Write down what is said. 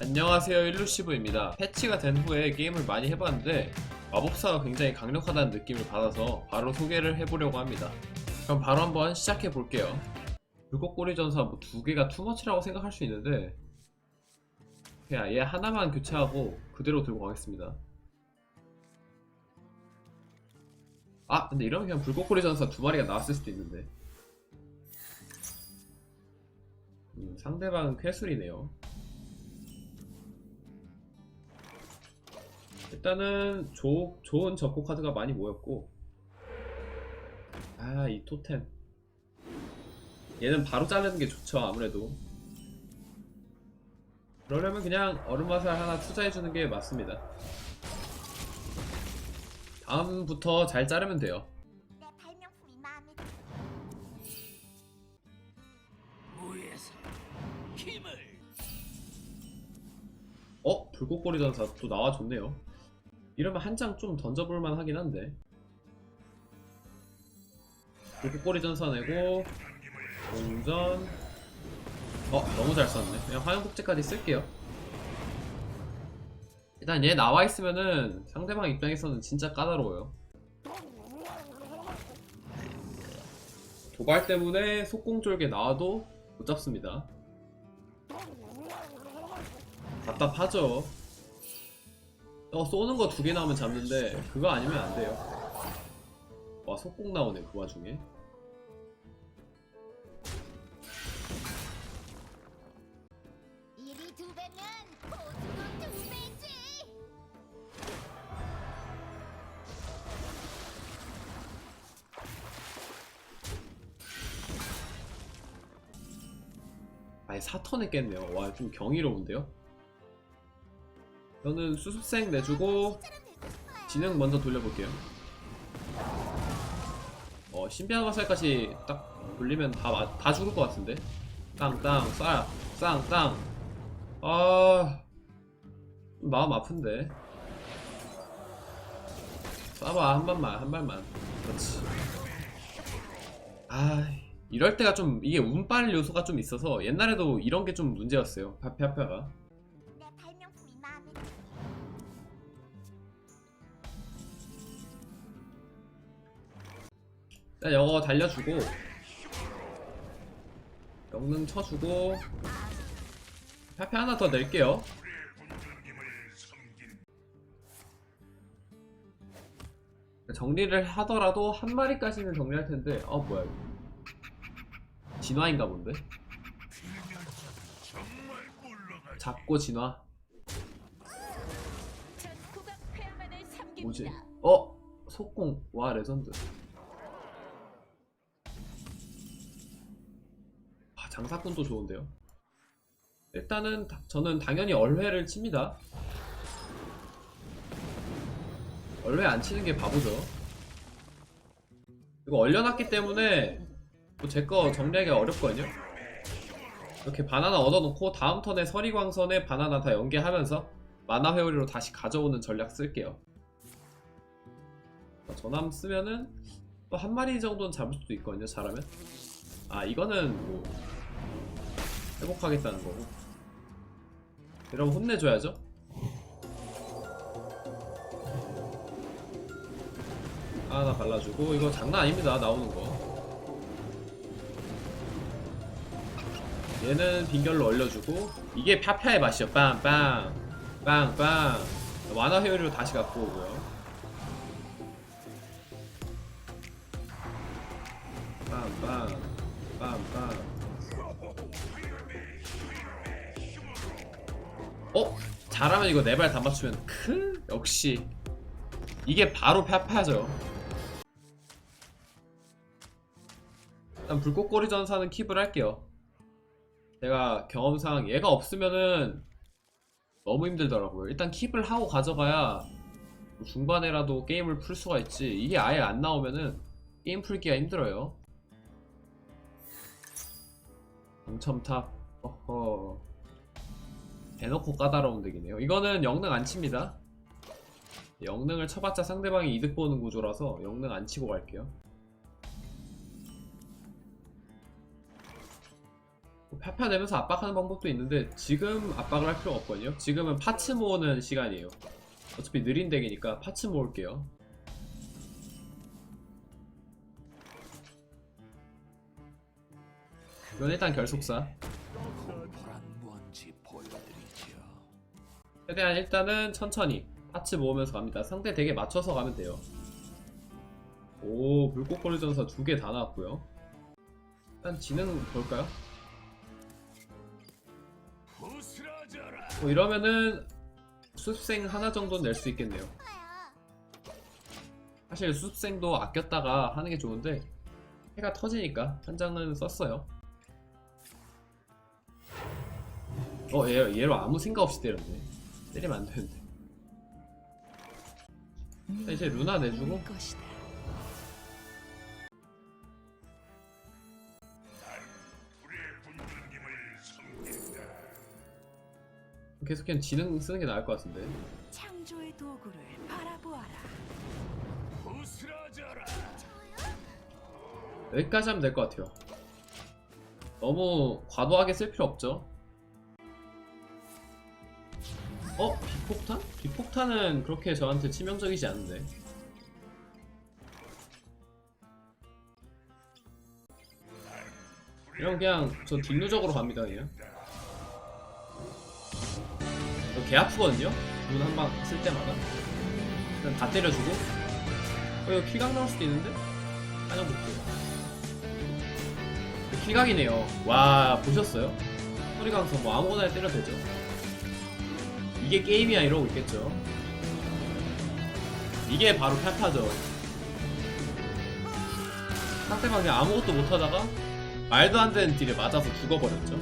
안녕하세요 일루시브입니다. 패치가 된 후에 게임을 많이 해봤는데 마법사가 굉장히 강력하다는 느낌을 받아서 바로 소개를 해보려고 합니다. 그럼 바로 한번 시작해 볼게요. 불꽃꼬리 전사 뭐 두 개가 투머치라고 생각할 수 있는데 그냥 얘 하나만 교체하고 그대로 들고 가겠습니다. 아 근데 이러면 그냥 불꽃꼬리 전사 두 마리가 나왔을 수도 있는데. 음, 상대방은 쾌술이네요 일단은 조, 좋은 접고 카드가 많이 모였고. 아 이 토템. 얘는 바로 자르는 게 좋죠 아무래도. 그러려면 그냥 얼음화살 하나 투자해주는 게 맞습니다. 다음부터 잘 자르면 돼요. 어? 불꽃꼬리 전사 또 나와줬네요 이러면 한 장 좀 던져볼만 하긴 한데. 불꽃꼬리 전사 내고 공전. 어 너무 잘 썼네. 그냥 화염복제까지 쓸게요. 일단 얘 나와있으면은 상대방 입장에서는 진짜 까다로워요. 도발 때문에 속공쫄게 나와도 못 잡습니다. 답답하죠 어 쏘는 거 두 개 나오면 잡는데 그거 아니면 안 돼요. 와 속공 나오네 그 와중에. 일이 두 배면 보수도 두 배지. 아예 사턴 했겠네요. 와 좀 경이로운데요 저는 수습생 내주고. 진행 먼저 돌려볼게요. 어 신비한 화살까지 딱 돌리면 다, 마- 다 죽을 것 같은데? 땅땅 쌀 쌍땅. 아좀 마음 아픈데. 쏴봐 한 발만 한 발만. 그렇지. 아 이럴 때가 좀 이게 운빨 요소가 좀 있어서 옛날에도 이런 게 좀 문제였어요. 파피아파가 일단 영어 달려주고 영능 쳐주고 파피 하나 더 낼게요. 정리를 하더라도 한 마리까지는 정리할 텐데 어 뭐야 이거. 진화인가 본데? 잡고 진화. 뭐지? 어? 속공. 와 레전드 장사꾼도 좋은데요. 일단은 다- 저는 당연히 얼회를 칩니다. 얼회 안 치는 게 바보죠. 이거 얼려놨기 때문에 제거 정리하기가 어렵거든요. 이렇게 바나나 얻어놓고 다음 턴에 서리광선에 바나나 다 연계하면서 만화 회오리로 다시 가져오는 전략 쓸게요. 전함 쓰면은 또 한 마리 정도는 잡을 수도 있거든요 잘하면. 아 이거는 뭐 회복하겠다는 거고. 여러분 혼내줘야죠. 하나 발라주고 이거 장난 아닙니다 나오는 거. 얘는 빈결로 얼려주고 이게 파파의 맛이요. 빵빵 빵빵. 완화 회오리로 다시 갖고 오고요. 빰빰 빰빰 어? 잘하면 이거 네 발 다 맞추면 크 역시. 이게 바로 파파죠. 일단 불꽃꼬리 전사는 킵을 할게요. 제가 경험상 얘가 없으면은 너무 힘들더라고요. 일단 킵을 하고 가져가야 중반에라도 게임을 풀 수가 있지. 이게 아예 안 나오면은 게임 풀기가 힘들어요. 당첨탑. 어허 대놓고 까다로운 덱이네요 이거는 영능 안 칩니다 영능을 쳐봤자 상대방이 이득 보는 구조라서 영능 안 치고 갈게요 파파 내면서 압박하는 방법도 있는데 지금 압박을 할 필요가 없거든요. 지금은 파츠 모으는 시간이에요. 어차피 느린 덱이니까 파츠 모을게요. 이건 일단 결속사. 최대한 일단은 천천히 파츠 모으면서 갑니다. 상대 덱에 맞춰서 가면 돼요. 오, 불꽃거리 전사 두 개 다 나왔고요. 일단 지능 볼까요? 뭐 이러면은 수습생 하나 정도는 낼 수 있겠네요. 사실 수습생도 아꼈다가 하는 게 좋은데 해가 터지니까 한 장은 썼어요. 어, 얘, 얘로 아무 생각 없이 때렸네. 때리면 안 되는데. 자, 이제 루나 내주고 것이다. 계속 그냥 지능 쓰는 게 나을 것 같은데. 창조의 도구를 바라보아라. 부스러져라. 여기까지 하면 될 것 같아요. 너무 과도하게 쓸 필요 없죠. 어? 비폭탄? 비폭탄은 그렇게 저한테 치명적이지 않은데. 이런 그냥 저 딜루적으로 갑니다 그냥. 개 아프거든요? 눈 한 방 쓸 때마다. 일단 다 때려주고. 어 이거 키각 나올 수도 있는데? 한영 볼게요. 킬각이네요. 와 보셨어요? 소리강성 뭐 아무거나 때려도 되죠. 이게 게임이야 이러고 있겠죠. 이게 바로 편파죠. 상대방 그냥 아무것도 못하다가 말도 안 되는 딜에 맞아서 죽어버렸죠.